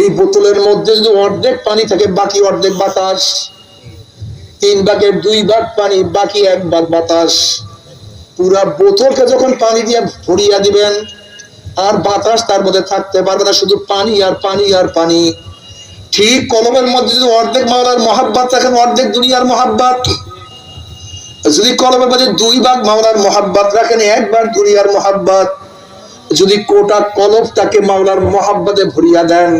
এই বোতলের মধ্যে যদি অর্ধেক পানি থাকে, বাকি অর্ধেক বাতাস। তিন ভাগের দুই ভাগ পানি, বাকি এক ভাগ বাতাস। পুরা বোতলকে যখন পানি দিয়ে ভরিয়া দিবেন, আর বাতাস তার মধ্যে থাকতে পারবে না, শুধু পানি আর পানি আর পানি। ঠিক কলমের মধ্যে যদি অর্ধেক মাওলার মহাব্বাত রাখেন, অর্ধেক দুনিয়ার মহাব্বাত। যদি কলমের মধ্যে দুই ভাগ মাওলার মহাব্বাত রাখেন একবার দুনিয়ার মহাব্বাত। যদি কোটা কলব তাকে মাওলার মহাব্বতে ভরিয়া দেন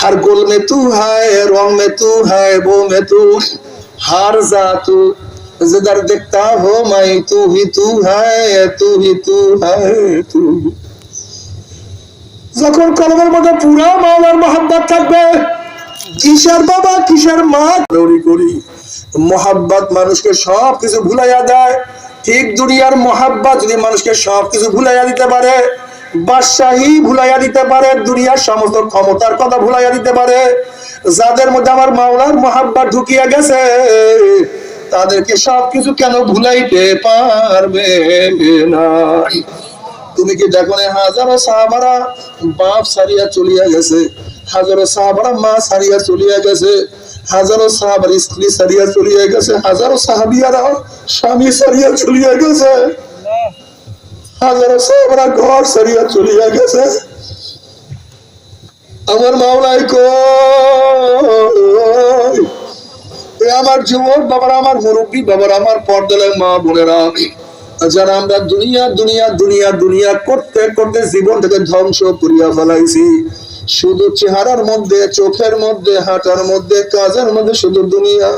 हर गुल में तू है रंग में तू है वो में तू हर जातू जिधर देखता हो मैं तू ही तू है तू ही तू है तू ही। যখন কলমের মধ্যে পুরা মাওলার মহাব্বত থাকবে কিসের বাবা কিসের মা দৌড়ি করি মহাব্বত মানুষকে সব কিছু ভুলাইয়া দেয় ঠিক দুনিয়ার মহাব্বত যদি মানুষকে সব কিছু ভুলাইয়া দিতে পারে বাদশাহী ভুলাইয়া দিতে পারে, দুনিয়ার সমস্ত ক্ষমতার কথা ভুলাইয়া দিতে পারে। যাদের মধ্যে আমার মাওলার মহাব্বত ঢুকিয়া গেছে, তাদেরকে সবকিছু কেন ভুলাইতে পারবে না? তুমি কি দেখো হাজারো সাহাবারা বাপ সারিয়া চলিয়া গেছে, হাজারো সাহাবারা মা সারিয়া চলিয়া গেছে, হাজারো সাহাবার স্ত্রী সারিয়া চলিয়া গেছে, হাজারো সাহাবিয়ারা স্বামী সারিয়া চলিয়া গেছে। হাজারো সাহাবারা ঘর সারিয়া চলিয়া গেছে। আমার আমার যুবক আমার মুরব্বী আমার মা বোনেরা যারা আমরা দুনিয়া দুনিয়া দুনিয়া দুনিয়া করতে করতে ধ্বংস করিয়া ফেলাইছি, শুধু চেহারার মধ্যে, চোখের মধ্যে, হাঁটার মধ্যে, কাজের মধ্যে শুধু দুনিয়া।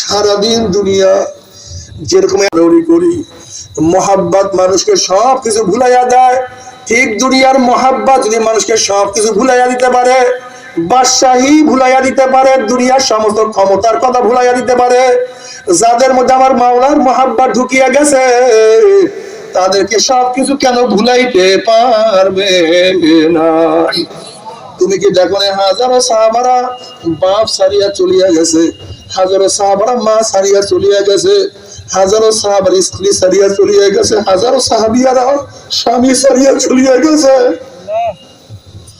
সারাদিন দুনিয়া, যেরকম করি মহাব্বত মানুষকে সব কিছু ভুলাইয়া দেয়। ঠিক দুনিয়ার মহাব্বত যদি মানুষকে সব কিছু ভুলাইয়া দিতে পারে, বাদশাহী ভুলাইয়া দিতে পারে, দুনিয়ার সমস্ত ক্ষমতার কথা ভুলাইয়া দিতে পারে, যাদের মধ্যে আমার মাওলার মহাব্বত ঢুকিয়া গেছে, তাদেরকে সবকিছু কেন ভুলাইতে পারবে না? তুমি কি দেখো না, হাজারো সাহাবারা বাপ সারিয়া চলিয়া গেছে, হাজারো সাহাবারা মা সারিয়া চলিয়া গেছে হাজারো সাহাবার স্ত্রী সারিয়া চলিয়া গেছে, হাজারো সাহাবিয়ারা স্বামী সারিয়া চলিয়া গেছে।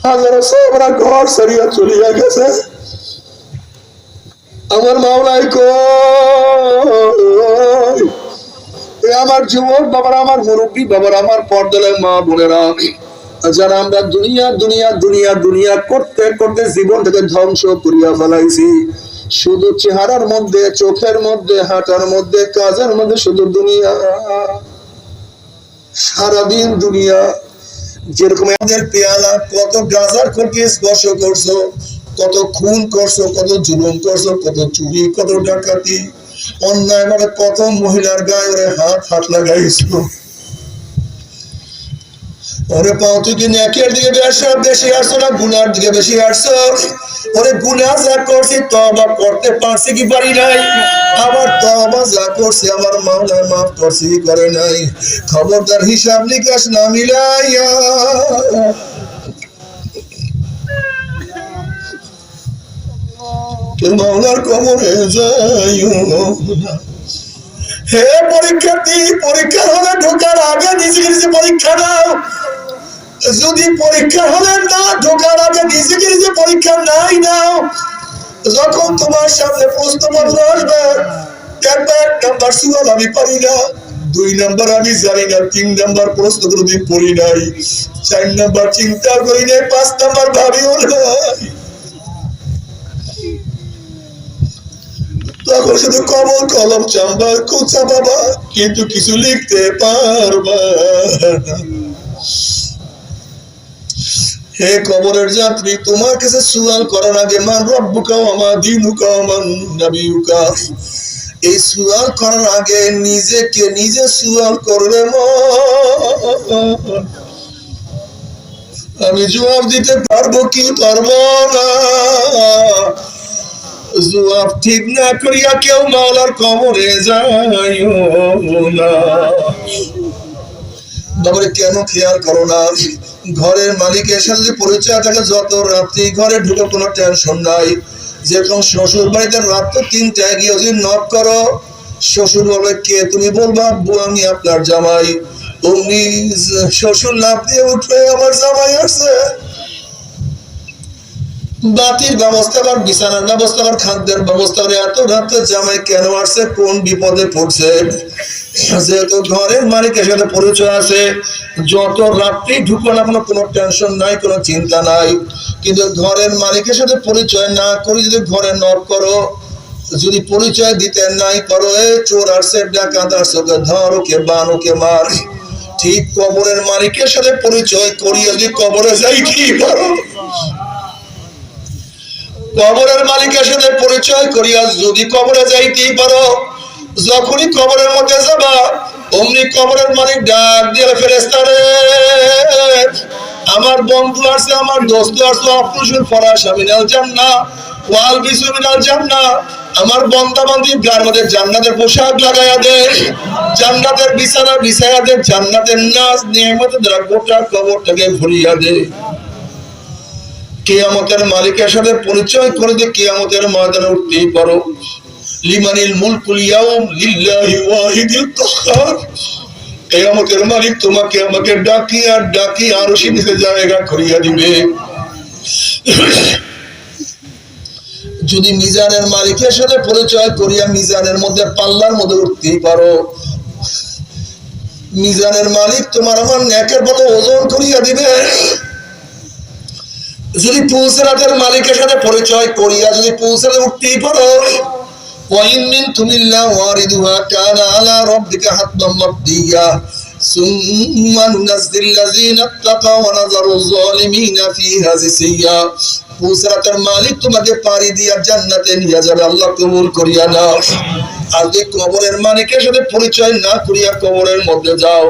হাজারো সাহাবারা ঘর সারিয়া চলিয়া গেছে। আমার মাওলাই কই আমার যুবক বাবার আমার মুরব্বী, বাবার আমার পর্দালের মা বোনেরা, যারা আমরা দুনিয়া দুনিয়া দুনিয়া দুনিয়া করতে করতে জীবনটাকে ধ্বংস করিয়া ফেলাইছি। শুধু চেহারার মধ্যে, চোখের মধ্যে, হাঁটার মধ্যে, কাজের মধ্যে শুধু দুনিয়া। সারাদিন দুনিয়া। যেরকম আমাদের পেয়ালা, কত গাজার করকে স্পর্শ করছ, কত খুন করছ, কত জুলুম করছ, কত চুরি, কত ডাকাতি। অন্যায় মানে কত মহিলার গায়ে হাত হাত লাগাইছো। ওরে পাও, তুই কি নেকের দিকে বেশি বেশি আসছো না? গুনার দিকে বেশি আসছো ওরে গুনা যা করছি তবা করতে পারছি কি পারি নাই? আবার তবা যা করছি, আমার মাওলা মাফ করছি করে নাই? খবরদার হিসাব নিকাশ না মিলাইয়া। মাওলার কবরে যাইও হে পরীক্ষার্থী পরীক্ষার হলে ঢোকার আগে নিজে নিজে পরীক্ষা দাও যদি পরীক্ষা হলে না ঢোকার আগে নিজেকে নিজে পরীক্ষা নাই নাও, যখন তোমার সামনে প্রশ্নপত্র আসবে আমি পারি না, দুই নাম্বার আমি জানি না, তিন নাম্বার প্রশ্ন কোনোদিন পড়ি নাই, চার নাম্বার চিন্তা করি নাই, পাঁচ নাম্বার ভাবিও নাই তখন শুধু কমল কলম চাম্বা কোচা বাবা কিন্তু কিছু লিখতে পারবা। হে কবরের যাত্রী, তোমার কাছে সুয়াল করার আগে মান রব্বুকা আমা দিনুকা মান নাবিয়ুকা এই সুয়াল করার আগে নিজেকে নিজে সুয়াল করলে। আমি জবাব দিতে পারব কি পারব না। জবাব ঠিক না করিয়া কেউ মাওলার কবরে যাইও না। তারপরে কেন খেয়াল করো না? ঘরের মালিকের সাথে যে পরিচয় থাকে, যত রাত্রি ঘরে ঢুকে কোনো টেনশন নাই। যেরকম শ্বশুর বাড়িতে রাত্র তিনটায় গিয়ে যদি নক করো, শ্বশুর বলবে কে তুমি বলবা? আমি আপনার জামাই। অমনি শ্বশুর লাভ দিয়ে উঠবে আমার জামাই আসছে। বাতির ব্যবস্থা কর বিছানার ব্যবস্থা কর খাদ্যের ব্যবস্থা। করে এত রাতে জামাই কেন আসছে? কোন বিপদে পড়ছে? যেহেতু ঘরের মালিকের সাথে পরিচয় আছে, যত রাত্রি ঢুকো না কোনো কোনো টেনশন নাই, কোনো চিন্তা নাই। কিন্তু ঘরের মালিকের সাথে পরিচয় না করে যদি ঘরে নক করো, যদি পরিচয় দিতে নাই করো এ চোর আসছে, ডাকাত আসছে, ওকে ধর, ওকে বান, ওকে মার। ঠিক কবরের মালিকের সাথে পরিচয় করিয়ে যদি কবরে যাই, কি পারো কবরের মালিকের সাথে পরিচয় করিয়া, যদি কবরে যাইতেই পারো, যখনই কবরের মধ্যে যাবা, অমনি কবরের মালিক ডাক দিয়ে ফেরেস্তারে আমার বন্ধু আছে, আমার দোস্ত আছে অপ্রসুর ফরাস আমিনাল জান্না ওয়াল বিসমিনাল জান্না আমার বন্দা বান্দি গার মধ্যে জান্নাতের পোশাক লাগাইয়া দে, জান্নাতের বিছানা বিছাইয়া দে, জান্নাতের নাচ নিয়মতের দ্বারা গোটা কবরটাকে ভরিয়া দে। কেয়ামতের মালিকের সাথে পরিচয় করে দিয়ে কেয়ামতের ময়দানে উঠতেই পারো। লিমানিল মুলকুল ইয়াউম কেয়ামতের মালিক তোমাকে আমাকে ডাকি আর ডাকি আরও জায়গা করিয়া দিবে। যদি মিজানের মালিকের সাথে পরিচয় করিয়া মিজানের মধ্যে পাল্লার মধ্যে উঠতেই পারো। মিজানের মালিক তোমার আমার ন্যাকের মতো ওজন করিয়া দিবে। যদি পুলসেরাতের মালিকের সাথে পরিচয় করিয়া যদি পুলসেরাতে উঠতেই পারো وإن منكم إلا واردها كان على ربك حتما مقضيا ثم ننزل الذين اتقوا ونذر الظالمين فيها جثيا পুসরাতের মালিক তোমাকে পাড়ি দিয়া জান্নাতে নিয়ে যাবে আল্লাহ কবুল করিয়া নাও আর যদি কবরের মালিকের সাথে পরিচয় না করিয়া কবরের মধ্যে যাও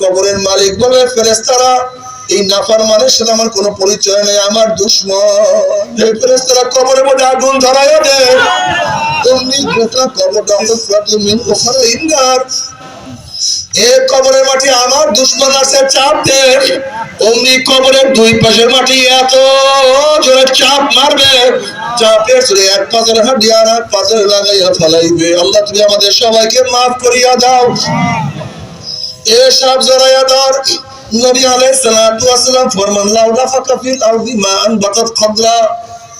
কবরের মালিক বলে ফেরেস্তারা এই নাফার মানের সাথে আমার কোনো পরিচয় নেই, আমার দুশ্মন। এই ফেরেস্তারা কবরের মধ্যে আগুন ধরাইয়া দেয়। অমনি গোটা কবরটা হুফরাতুম মিন হুফরাতিন নার এ কবরের মাটি আমার দুশ্মন আছে, চাপ দে অমনি কবরের দুই পাশের মাটি এত জোরে চাপ মারবে। চাপের জোরে এক পাশের হাড্ডি আর এক পাশের লাগাইয়া ফেলাইবে। আল্লাহ তুমি আমাদের সবাইকে মাফ করিয়া দাও। এ জড়াইয়া ধর। নবী আলাইহিস সালাতু ওয়াস সালাম ফরমান লাউলা ফাকা ফিল আরদি মা আন বাতাত খাদরা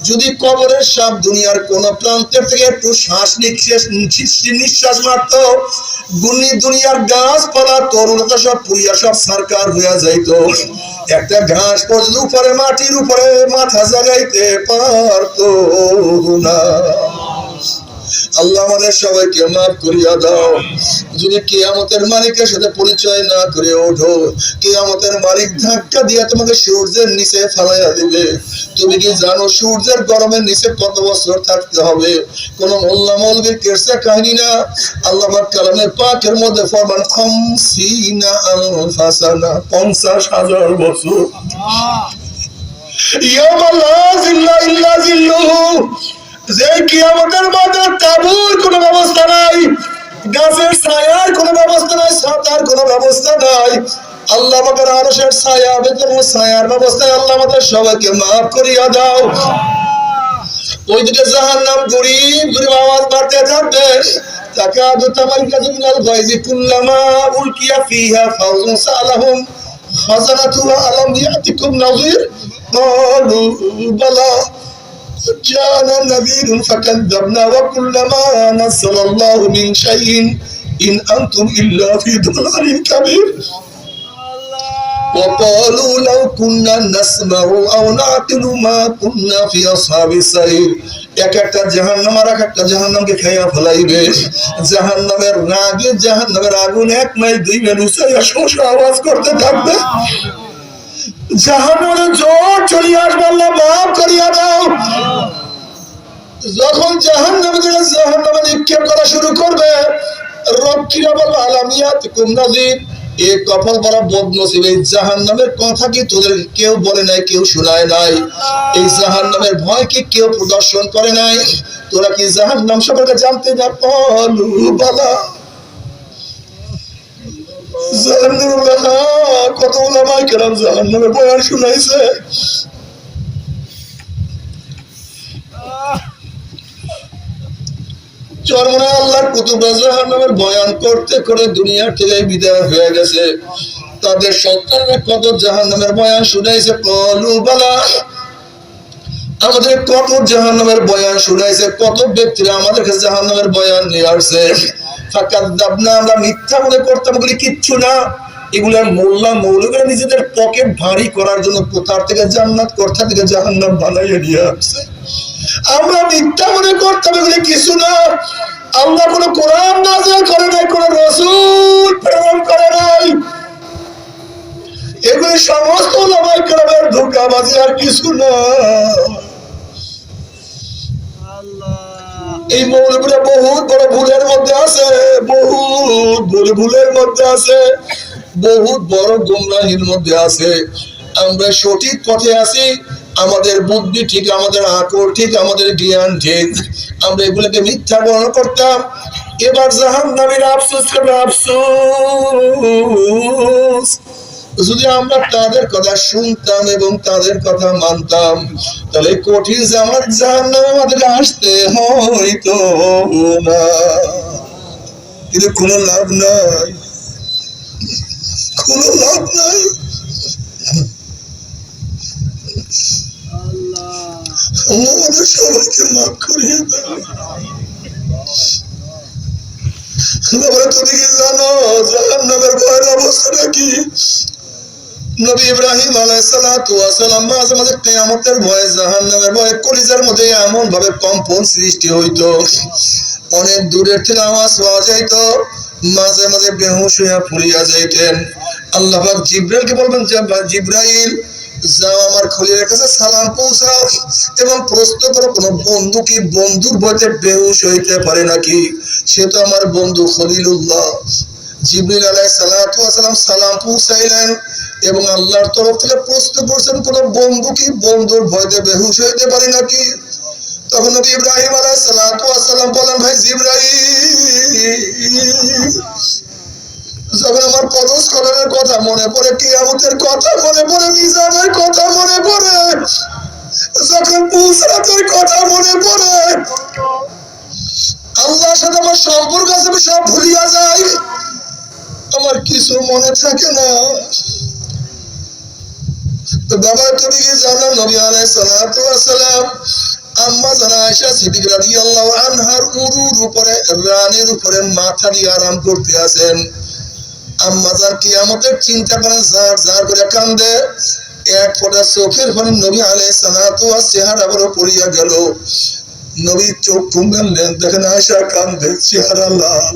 যদি কবরের সব দুনিয়ার কোন প্রান্তের থেকে একটু শ্বাস নিঃশ্বাস নিঃশ্বাস মারত গুনি দুনিয়ার গাছপালা, তরুণতা সব পুরিয়া সব সরকার হইয়া যাইতো। একটা ঘাস পর্যন্ত উপরে, মাটির উপরে মাথা জাগাইতে পারতো না। আল্লাহ আমাদের সবাইকে মাফ করিয়া দাও। যদি কেয়ামতের মালিকের সাথে পরিচয় না করে ওঠো কেয়ামতের মালিক ধাক্কা দিয়ে তোমাকে সূর্যের নিচে ফেলাইয়া দিবে। তুমি কি জানো সূর্যের গরমের নিচে কত বছর থাকতে হবে? কোন মোল্লা মৌলবীর কেরসা কাহিনী না? আল্লাহ পাক কালামের পাকের মধ্যে ফরমান খমসিনা আনফাসানা পঞ্চাশ হাজার বছর। ইয়ামা লা জিল্লা ইল্লা জিল্লুহু যে কিয়ামতের মাঠে তাবুর কোনো ব্যবস্থা নাই গাছের ছায়ার কোনো ব্যবস্থা নাই ছাতার কোনো ব্যবস্থা নাই আল্লাহ আমাদের আরশের ছায়া বেতন ছায়ার ব্যবস্থায় আল্লাহ আমাদের সবাইকে মাফ করিয়া দাও ওইদিকে জাহান নাম গরিব গরিব আওয়াজ বাড়তে থাকবে তাকাদু তামাইকাজু মিনাল গায়জি কুল্লামা উলকিয়া ফিহা ফাউজুন সালাহুম খাজানাতুহা আলাম ইয়াতিকুম নাযির قالوا بلى جاءنا نذير فكذبنا وكل ما نزل الله من شيء إن أنتم إلا في ضلال كبير وقالوا لو كنا نسمع أو نعقل ما كنا في أصحاب السعير এক একটা জাহান্নাম আর এক একটা জাহান্নামকে খাইয়া ফেলাইবে জাহান্নামের রাগে জাহান্নামের আগুন এক মাইল দুই মাইল উঁচাইয়া শোষ আওয়াজ করতে থাকবে জাহান্নামে জোর চলিয়ে আসবে মাফ করিয়া দাও। যখন জাহান নামে জাহান নামে নিক্ষেপ করা শুরু করবে রক্ষীরা বলবে আলামিয়াত কুম নাজির, এ কপাল বড় বদনসিব জাহান নামের কথা কি তোদের কেউ বলে নাই, কেউ শোনায় নাই? এই জাহান নামের ভয় কি কেউ প্রদর্শন করে নাই? তোরা কি জাহান নাম সম্পর্কে জানতে না বলু বালা জাহান নামের কত বয়ান শুনাইছে। দুনিয়া থেকে বিদায় হয়ে গেছে। তাদের সন্তানরা কত জাহান নামের বয়ান শুনাইছে? কলু, বালা। আমাদের কত জাহান্নামের বয়ান শুনাইছে? কত ব্যক্তিরা আমাদের কাছে জাহান্নামের বয়ান নিয়ে আসছে? আমরা মিথ্যা মনে করতাম বলি কিচ্ছু না। এগুলার মোল্লা নিজেদের পকেট ভারী করার জন্য কোথার থেকে জান্নাত, কোথা থেকে জাহান্নাম নিয়ে আসছে? আমরা মিথ্যা মনে করতাম এগুলি কিছু না। আল্লাহ কোরআন করে নাই রসুল প্রেরণ করে নাই। এগুলি সমস্ত আর কিছু না। এই মৌলবীরা বহুত বড় ভুলের মধ্যে আছে, বহুত বড় ভুলের মধ্যে আছে, বহুত বড় গুমরাহির মধ্যে আছে। আমরা সঠিক পথে আছি, আমাদের বুদ্ধি ঠিক, আমাদের আকর ঠিক, আমাদের জ্ঞান ঠিক। আমরা এগুলোকে মিথ্যা গ্রহণ করতাম, এবার জাহান নামের আফসোস করবে, আফসোস। যদি আমরা তাদের কথা শুনতাম এবং তাদের কথা মানতাম, তাহলে কঠিন জামাত জাহান নামে আমাদের আসতে হইতো না। কিন্তু কোনো লাভ নাই। কোনো লাভ নাই। সবাইকে মাফ করিয়ে দাও। জানো জাহান নামের ভয়ের অবস্থাটা কি নবী ইব্রাহিম আলাইসালাম মাঝে মাঝে কেয়ামতের ভয়ে জাহান নামের ভয়ে কলিজার মধ্যে এমন ভাবে কম্পন সৃষ্টি হইতো। অনেক দূরের থেকে আওয়াজ পাওয়া যাইত, মাঝে মাঝে বেহুশ হইয়া ফুরিয়া যাইতেন। আল্লাহ জিব্রাইলকে বলবেন জিব্রাইল, যাও আমার খলিলের কাছে সালাম পৌঁছাও এবং প্রশ্ন করো, কোন বন্ধু কি বন্ধুর ভয়তে বেহুশ হইতে পারে নাকি? সে তো আমার বন্ধু খলিলুল্লাহ। জিবরিল সালাতু ওয়াসালাম সালাম পৌঁছাইলেন এবং আল্লাহর তরফ থেকে প্রশ্ন করছেন, কোন বন্ধু কি বন্ধুর ভয়তে বেহুশ হইতে পারে নাকি? তখন নবী ইব্রাহিম সালাতু ওয়াসালাম বলেন, ভাই জিবরাইল, যখন আমার পরশ করার কথা মনে পড়ে, কিয়ামতের কথা মনে পড়ে, মিজানের কথা মনে পড়ে, যখন পুসরাতের কথা মনে পড়ে, আল্লাহর সাথে আমার সম্পর্ক আছে, আমি সব ভুলিয়া যাই। আমার কিছু মনে থাকে না। বাবা, তুমি কি জানো নবী আম্মা জানা আয়েশা সিদ্দিক আনহার উরুর উপরে, রানের উপরে মাথা দিয়ে আরাম করতে আছেন আম্মাজার কিয়ামতের চিন্তা করে জার জার করে কান্দে, এক ফোঁটা চোখের ফলে নবী চেহারা বড় পড়িয়া গেল। নবী চোখ ঘুমালেন দেখেন আয়েশা কান্দে, চেহারা লাল।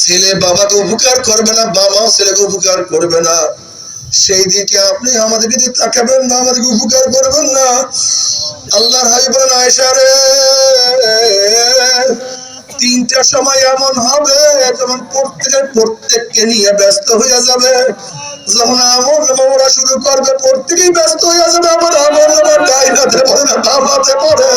ছেলে বাবাকে উপকার করবে না, বাবাও ছেলেকে উপকার করবে না। সেই দিকে আপনি আমাদের দিকে তাকাবেন না আমাদেরকে উপকার করবেন না। আল্লাহর হাই বলেন আয়সা তিনটা সময় এমন হবে যখন প্রত্যেকের প্রত্যেককে নিয়ে ব্যস্ত হয়ে যাবে। যখন আমল নামা শুরু করবে, প্রত্যেকেই ব্যস্ত হয়ে যাবে। আমার আমল নামা ডাইনাতে পড়ে না, বাবাতে পড়ে।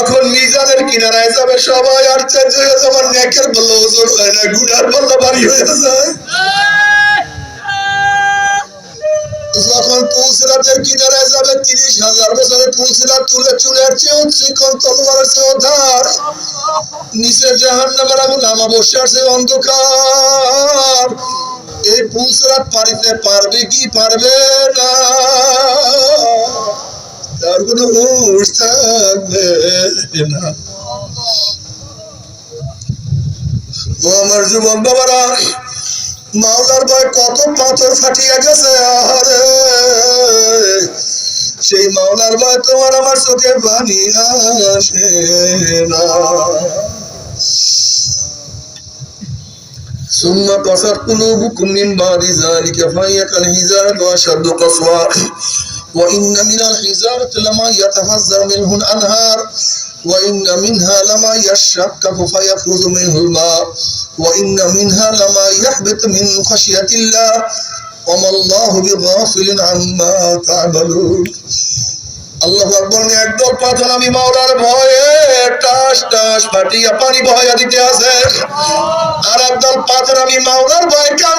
যখন মিজানের কিনারায় যাবে, সবাই চেঞ্জ হয়ে নেকের বলল ওজন হয় না, গুনার বলল, বাড়ি হয়ে যায় যখন যাবে, তিরিশ হাজার বছরে পুলসিরাত তুলে চুলের চেয়েও চিকন তলোয়ারের চেয়েও ধার। নিচে জাহান আগুন অন্ধকার। এই পুলসিরাত পারিতে পারবে কি পারবে না? তার কোনো হুঁশ থাকবে না ও আমার যুবক বাবারা মাওলার ভয় কত পাথর ফাটিয়া গেছে আরে সেই মাওলার ভয় তোমার আমার চোখে পানি আসে না ثم قصت قلوبكم من بعد ذلك فهي كالحجارة وأشد قسوة وإن من الحجارة لما يتفجر منه الأنهار وإن منها لما يشقق فيخرج منه الماء وإن منها لما يحبط من خشية الله وما الله بغافل عما تعملون আল্লাহ আকবর একদল পাথর আমি মাওলার ভয়ে টাস টাস ফাটিয়া পানি বহাইয়া দিতে আছে আর একদল পাথর আমি মাওলার ভয়ে কাঁদতে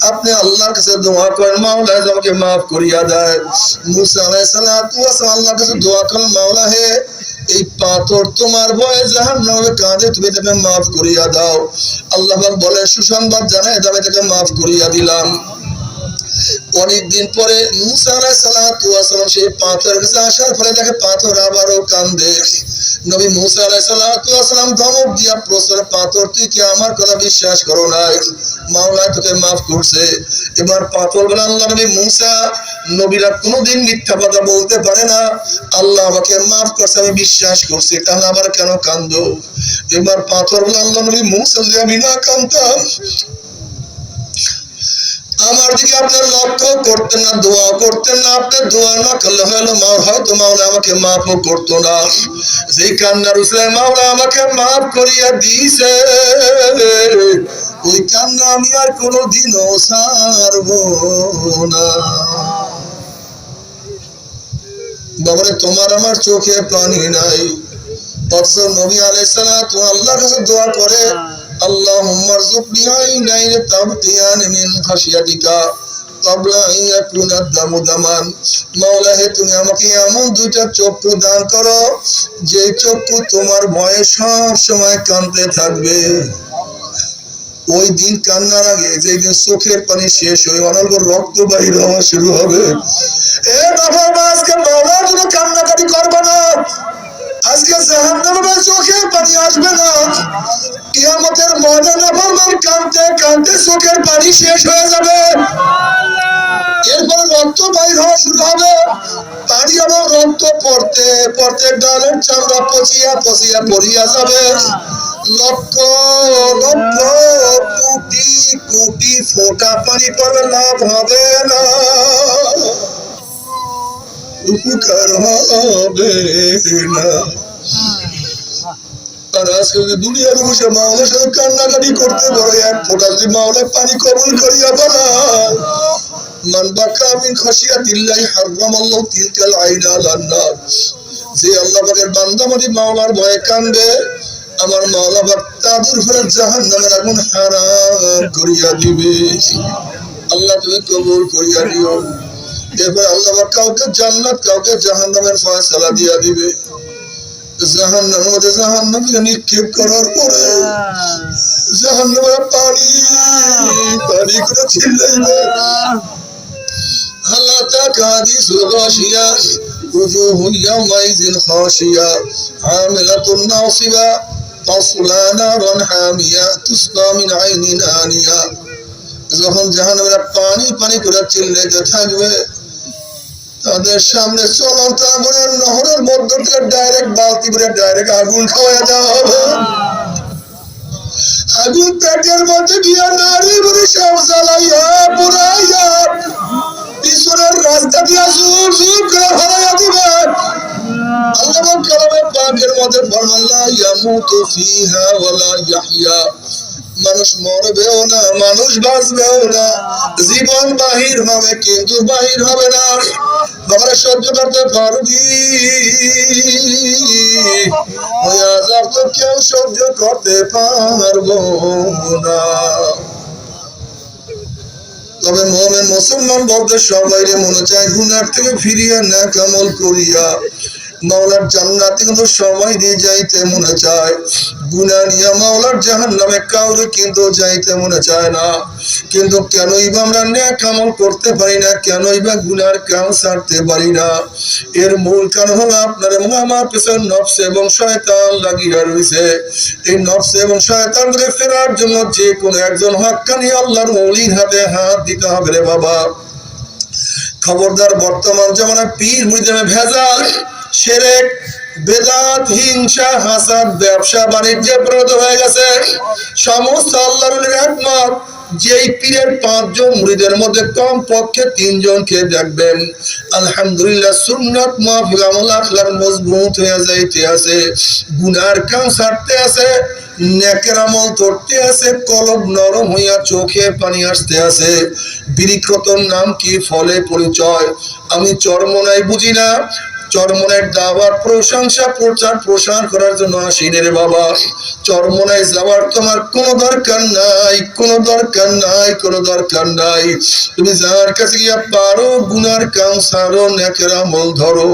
আপনি আল্লাহর কাছে দোয়া করেন, মাওলা আমাকে মাফ করিয়া দেয়। আল্লাহর কাছে দোয়া করেন, মাওলা হে, এই পাথর তোমার ভয়ে জাহান্নামে কাঁদে তুমি তাকে মাফ করিয়া দাও। আল্লাহ বলে, সুসংবাদ জানায় আমি তাকে মাফ করিয়া দিলাম। অনেকদিন পরে মুসা সেই পাথরের কাছে আসার দেখে পাথর আবারও কান্দে। নবী মুসা ধমক দিয়া পাথর, তুই কি আমার কথা বিশ্বাস করো তোকে মাফ করছে। এবার পাথর বলে আল্লাহ নবী মুসা, নবীরা কোনোদিন মিথ্যা কথা বলতে পারে না। আল্লাহ আমাকে মাফ করছে, আমি বিশ্বাস করছি। তাহলে আবার কেন কান্দো? এবার পাথর বলে আল্লাহ নবী মুসা আমি না কান্দতাম আমার দিকে আপনার লক্ষ্য করতেন না, দোয়া করতেন না আপনার দোয়া না করলে হলো মাও হয়তো মাওলা আমাকে মাফ করতো না। সেই কান্নার উসলে মাওলা আমাকে মাফ করিয়া দিছে ওই কান্না আমি আর কোনো কোনোদিনও সারব না। বাবারে, তোমার আমার চোখে পানি নাই। অথচ নবী আলাইহিস সালাতু আল্লাহর কাছে দোয়া করে। اللهم ارزقني عينين تبقيان من خشيتك قبل أن يكون الدم دما মাওলা হে তুমি আমাকে এমন দুইটা চক্ষু দান করো যে চক্ষু তোমার ভয়ে সব সময় কাঁদতে থাকবে ওই দিন কান্নার আগে যেদিন চোখের পানি শেষ হয়ে অনর্গ রক্ত বাহির হওয়া শুরু হবে এ বাবা আজকে মাওলার জন্য কান্নাকাটি করবো না আজকে জাহান্নামের চোখে পানি আসবে না। কিয়ামতের ময়দান আমার কাঁদতে কাঁদতে চোখের পানি শেষ হয়ে যাবে। এরপর রক্ত বাইর হওয়া শুরু হবে। পানি এবং রক্ত পড়তে পড়তে ডালের চামড়া পচিয়া পচিয়া পড়িয়া যাবে। লক্ষ লক্ষ কোটি কোটি ফোঁটা পানি পড়বে লাভ হবে না। উপকার হবে না আর আজকে দুনিয়ার বসে মাওলার সাথে কান্নাকাটি করতে পারো, এক ফোঁটা যদি মাওলার পানি কবুল করিয়া বলা মান বাকা মিন খাশিয়াতিল্লাহি হারামাল্লাহু তিলকাল আইনা আলান নার যে আল্লাহ পাকের বান্দা মাটি মাওলার ভয়ে কান্দে, আমার মাওলা পাক তাদের উপরে জাহান্নামের আগুন হারাম করিয়া দিবে। আল্লাহ তুমি কবুল করিয়া দিও। এরপর আল্লাহ পাক কাউকে জান্নাত কাউকে জাহান্নামের ফয়সালা দিয়া দিবে জাহান্নামের মধ্যে জাহান্নামকে নিক্ষেপ করার পরে জাহান্নামের পানি পানি করে চিল্লাইবে هل أتاك حديث الغاشية وجوه يومئذ خاشية عاملة ناصبة تصلى نارا حامية تسقى من عين آنية যখন জাহান্নামের পানি পানি করে চিল্লাইতে থাকবে তাদের সামনে চলন্ত আগুনের নহরের মধ্য ডাইরেক্ট বালতি করে ডাইরেক্ট আগুন খাওয়া দেওয়া হবে। আগুন পেটের মধ্যে গিয়া নারী বুড়ি সব জ্বালাইয়া পুরাইয়া রাস্তা দিয়া জোর জোর করে ফেলাইয়া দিবে। আল্লাহ কালামে পাকের মধ্যে ফরমাল্লা ইয়ামুতু ফিহা ওয়ালা মানুষ মরবেও না, মানুষ বাঁচবেও না। জীবন বাহির হবে, কিন্তু বাহির হবে না। সহ্য করতে পারবি। ওই আজাব তো কেউ সহ্য করতে না। তবে মুসলমান বলতে সবাই মনে চায়, গুনার থেকে ফিরিয়া না কামল করিয়া। মাওলার জান্নাতে কিন্তু সবাই দিয়ে যাইতে মনে চায়। গুনা নিয়ে মাওলার জাহান নামে কাউরে কিন্তু যাইতে মনে চায় না। কিন্তু কেনই বা আমরা ন্যাক আমল করতে পারি না, কেনই বা গুনার কাম ছাড়তে পারি না? এর মূল কারণ হলো আপনার এবং আমার পেছনে নফস এবং শয়তান লাগিয়ে রয়েছে। এই নফস এবং শয়তান থেকে ফেরার জন্য যে কোনো একজন হক্কানি আল্লাহর মৌলির হাতে হাত দিতে হবে রে বাবা। খবরদার বর্তমান জমানায় পীর মুরিদামে ভেজাল, সেরেক, বেদাত, হিংসা, হাসাদ, ব্যবসা, বাণিজ্যে প্রণত হয়ে গেছে। সমস্ত আল্লাহর একমত যেই পীরের পাঁচজন মুরিদের মধ্যে কম পক্ষে তিনজনকে দেখবেন। আলহামদুলিল্লাহ, সুন্নাত মাহফিল আমল আখলার মজবুত হয়ে যাইতে আছে, গুনার কাম ছাড়তে আছে, নেকের আমল ধরতে আছে কলব নরম হইয়া চোখে পানি আসতে আছে। বিরিক্ষতর নাম কি? ফলে পরিচয়। আমি চরমনাই বুঝি না। চরমনের দাবার প্রশংসা প্রচার প্রসার করার জন্য আসিনি রে বাবা। চরমনায় যাওয়ার তোমার কোনো দরকার নাই, কোনো দরকার নাই, কোনো দরকার নাই। তুমি যার কাছে গিয়া পারো, গুনার কাম সারো, নেকের আমল ধরো।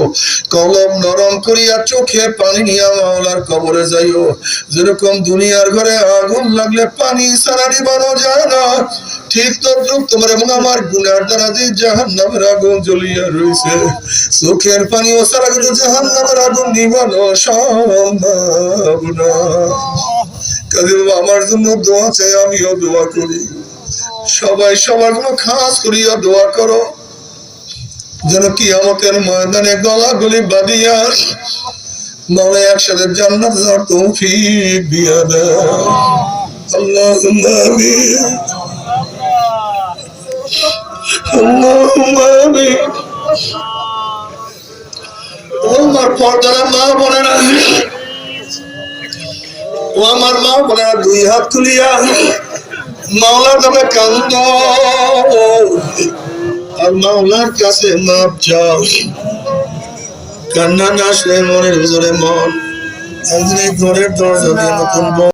কলম নরম করিয়া চোখে পানি নিয়া মাওলার কবরে যাইও। যেরকম দুনিয়ার ঘরে আগুন লাগলে পানি সারা নিবানো যায় না। ঠিক তো তোমার এবং আমার গুনার দ্বারা যে জাহান নামের আগুন জ্বলিয়া রয়েছে চোখের পানি ও সারা কিন্তু জাহান নামের আগুন নিবানো সম্ভব না। আমার জন্য দোয়া চাই, আমিও দোয়া করি। সবাই সবার জন্য খাস করিয়া দোয়া করো, যেন কি আমাদের ময়দানে গলা গলি বাঁধিয়া মাওলা একসাথে জান্নাত যাওয়ার তৌফিক দিয়া দেয়। আল্লাহুম্মা আমিন। আমার মা দুই হাত তুলিয়া মাওলার নামে কান্দ। আর মাওলার কাছে মাপ চাও। কান্না না আসলে মনের ভিতরে মন। একদিন ঘরের দরজা দিয়ে নতুন বউ